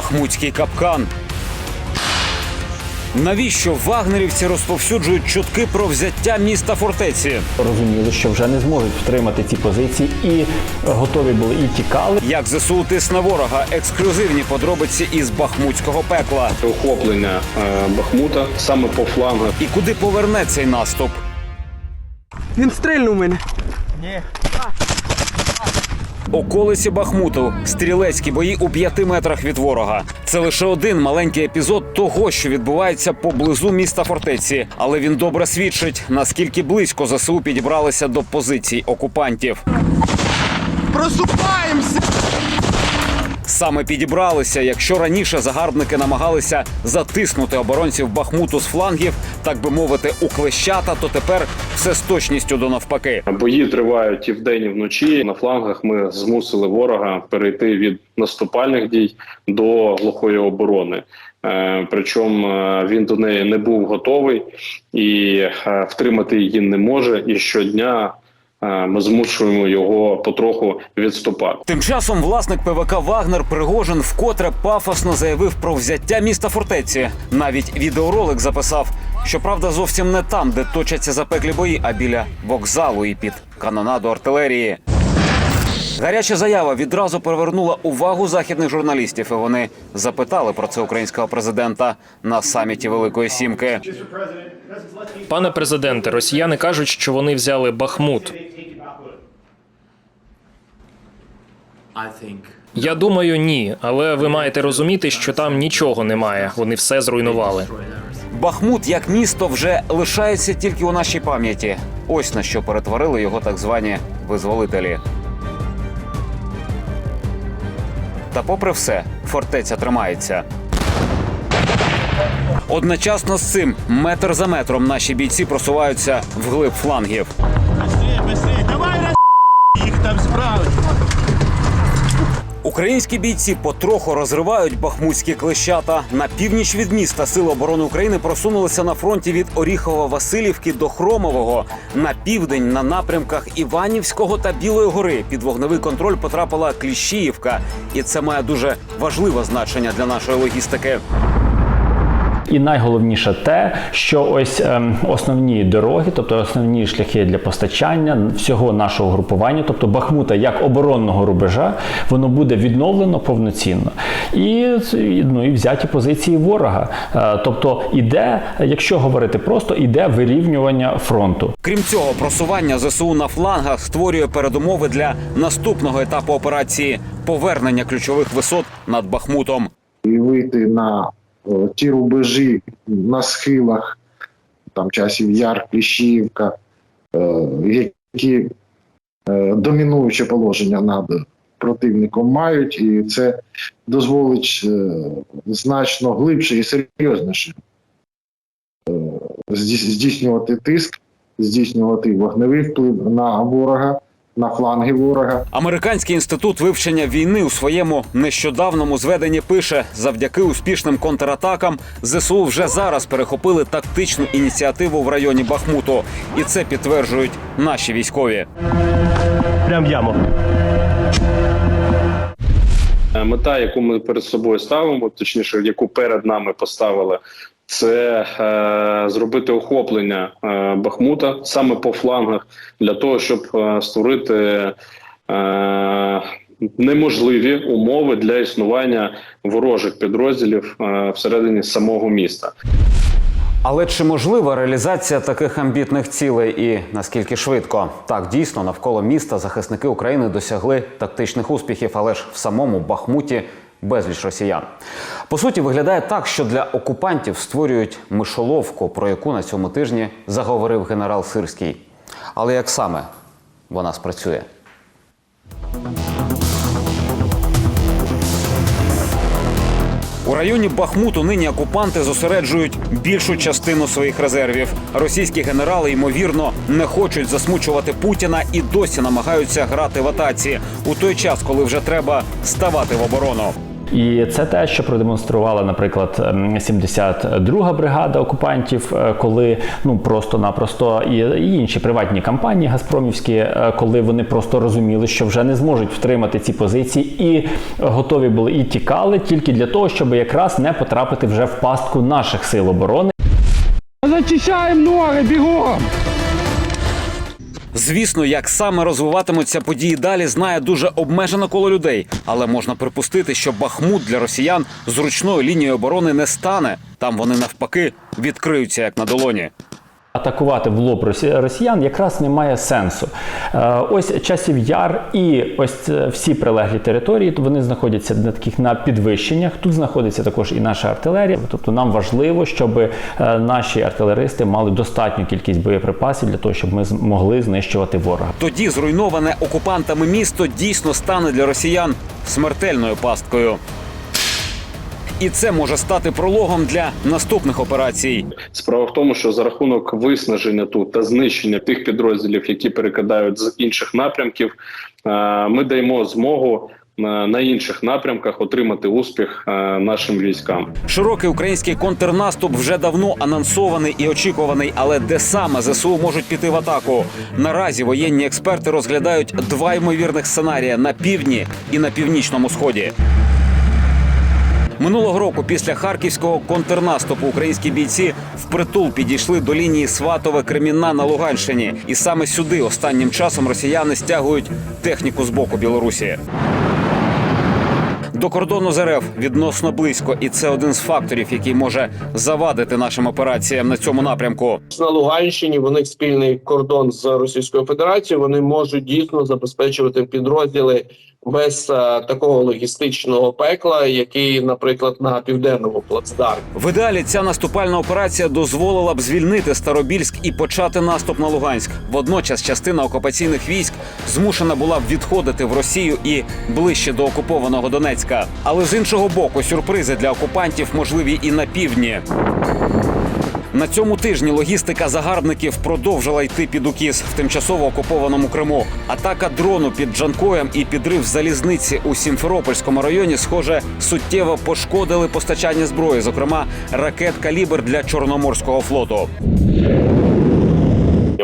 Бахмутський капкан. Навіщо вагнерівці розповсюджують чутки про взяття міста фортеці? розуміли, що вже не зможуть втримати ці позиції, і готові були і тікали. Як ЗСУ тисне ворога? Ексклюзивні подробиці із бахмутського пекла. охоплення е, Бахмута саме по флангах. І куди поверне цей наступ? Він стрельнув мене. Околиці Бахмуту, стрілецькі бої у п'яти метрах від ворога. Це лише один маленький епізод того, що відбувається поблизу міста фортеці, але він добре свідчить, наскільки близько ЗСУ підібралися до позицій окупантів. Просупаємося! Саме підібралися, якщо раніше загарбники намагалися затиснути оборонців Бахмуту з флангів, так би мовити, у клещата, то тепер все з точністю до навпаки. Бої тривають і вдень, і вночі. На флангах ми змусили ворога перейти від наступальних дій до глухої оборони. Е, Причому е, він до неї не був готовий і е, втримати її не може. І щодня ми змушуємо його потроху відступати. Тим часом власник ПВК Вагнер Пригожин вкотре пафосно заявив про взяття міста фортеці. Навіть відеоролик записав. Щоправда, зовсім не там, де точаться запеклі бої, а біля вокзалу і під канонаду артилерії. Гаряча заява відразу привернула увагу західних журналістів, і вони запитали про це українського президента на саміті Великої Сімки. Пане президенте, росіяни кажуть, що вони взяли Бахмут. Я думаю, ні, але ви маєте розуміти, що там нічого немає. Вони все зруйнували. Бахмут як місто вже лишається тільки у нашій пам'яті. Ось на що перетворили його так звані визволителі. Та попри все, фортеця тримається. Одночасно з цим, метр за метром, наші бійці просуваються вглиб флангів. Українські бійці потроху розривають бахмутські клещата. На північ від міста Сили оборони України просунулися на фронті від Оріхово-Василівки до Хромового. На південь на напрямках Іванівського та Білої гори під вогневий контроль потрапила Кліщіївка, і це має дуже важливе значення для нашої логістики. І найголовніше те, що ось ем, основні дороги, тобто основні шляхи для постачання всього нашого групування, тобто Бахмута як оборонного рубежа, воно буде відновлено повноцінно. І, ну, і взяті позиції ворога. Е, тобто іде, якщо говорити просто, іде вирівнювання фронту. Крім цього, просування ЗСУ на флангах створює передумови для наступного етапу операції повернення ключових висот над Бахмутом. і вийти на ті рубежі на схилах, там часів Яр, Кліщівка, е, які е, домінуюче положення над противником мають, і це дозволить е, значно глибше і серйозніше е, здійснювати тиск, здійснювати вогневий вплив на ворога, на фланги ворога. Американський інститут вивчення війни у своєму нещодавному зведенні пише: завдяки успішним контратакам ЗСУ вже зараз перехопили тактичну ініціативу в районі Бахмуту, і це підтверджують наші військові. Прям яму. Е, Мета, яку ми перед собою ставимо, точніше, яку перед нами поставили, це е, зробити охоплення е, Бахмута саме по флангах, для того, щоб е, створити е, неможливі умови для існування ворожих підрозділів е, всередині самого міста. Але чи можлива реалізація таких амбітних цілей і наскільки швидко? Так, дійсно, навколо міста захисники України досягли тактичних успіхів, але ж в самому Бахмуті безліч росіян. По суті, виглядає так, що для окупантів створюють мишоловку, про яку на цьому тижні заговорив генерал Сирський. Але як саме вона спрацює? У районі Бахмуту нині окупанти зосереджують більшу частину своїх резервів. Російські генерали, ймовірно, не хочуть засмучувати Путіна і досі намагаються грати в атаці у той час, коли вже треба ставати в оборону. І це те, що продемонструвала, наприклад, ем, 72-га бригада окупантів, е, коли ну просто-напросто і, інші приватні компанії Газпромівські, е, коли вони просто розуміли, що вже не зможуть втримати ці позиції, і готові були і тікали тільки для того, щоб якраз не потрапити вже в пастку наших сил оборони. Зачищаємо ноги, бігом! Звісно, як саме розвиватимуться події далі, знає дуже обмежене коло людей, але можна припустити, що Бахмут для росіян зручною лінією оборони не стане. Там вони навпаки відкриються як на долоні. Атакувати в лоб росі- росіян якраз немає сенсу. Е, Ось часів яр і ось всі прилеглі території. Вони знаходяться на таких на підвищеннях. Тут знаходиться також і наша артилерія. Тобто нам важливо, щоб е, наші артилеристи мали достатню кількість боєприпасів для того, щоб ми змогли знищувати ворога. Тоді зруйноване окупантами місто дійсно стане для росіян смертельною пасткою. І це може стати прологом для наступних операцій. Справа в тому, що за рахунок виснаження тут та знищення тих підрозділів, які перекидають з інших напрямків, е, ми даємо змогу е, на інших напрямках отримати успіх е, нашим військам. Широкий український контрнаступ вже давно анонсований і очікуваний, але де саме ЗСУ можуть піти в атаку? Наразі воєнні експерти розглядають два ймовірних сценарії на півдні і на північному сході. Минулого року після харківського контрнаступу українські бійці впритул підійшли до лінії Сватове Кремінна на Луганщині, і саме сюди останнім часом росіяни стягують техніку з боку Білорусі. До кордону з РФ відносно близько, і це один з факторів, який може завадити нашим операціям на цьому напрямку. на Луганщині. В них спільний кордон з Російською Федерацією. Вони можуть дійсно забезпечувати підрозділи без е, такого логістичного пекла, який, наприклад, на південному плацдармі. В ідеалі ця наступальна операція дозволила б звільнити Старобільськ і почати наступ на Луганськ. Водночас частина окупаційних військ змушена була б відходити в Росію і ближче до окупованого Донецька. Але з іншого боку, сюрпризи для окупантів можливі і на півдні. На цьому тижні логістика загарбників продовжила йти під укіс в тимчасово окупованому Криму. Атака дрону під Джанкоєм і підрив залізниці у Сімферопольському районі, схоже, суттєво пошкодили постачання зброї, зокрема ракет калібр для Чорноморського флоту.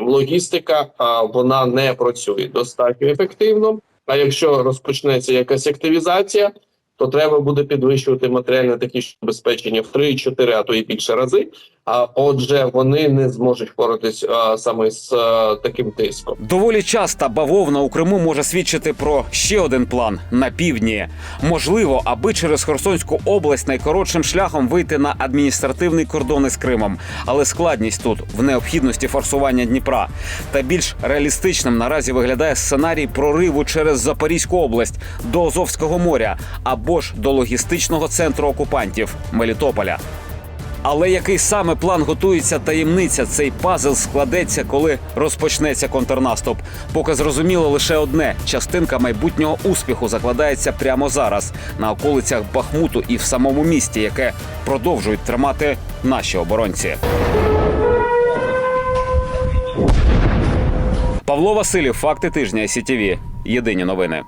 Логістика вона не працює достатньо ефективно. А якщо розпочнеться якась активізація, то треба буде підвищувати матеріальне технічне забезпечення в 3-4, а то і більше рази. А отже, вони не зможуть впоратись а, саме з а, таким тиском. Доволі часто бавовна у Криму може свідчити про ще один план на півдні. Можливо, аби через Херсонську область найкоротшим шляхом вийти на адміністративний кордон із Кримом. Але складність тут в необхідності форсування Дніпра. Та більш реалістичним наразі виглядає сценарій прориву через Запорізьку область до Азовського моря або ж до логістичного центру окупантів Мелітополя. Але який саме план готується таємниця? Цей пазл складеться, коли розпочнеться контрнаступ. Поки зрозуміло лише одне: частинка майбутнього успіху закладається прямо зараз на околицях Бахмуту і в самому місті, яке продовжують тримати наші оборонці. Павло Василів, факти тижня СІТІВІ. Єдині новини.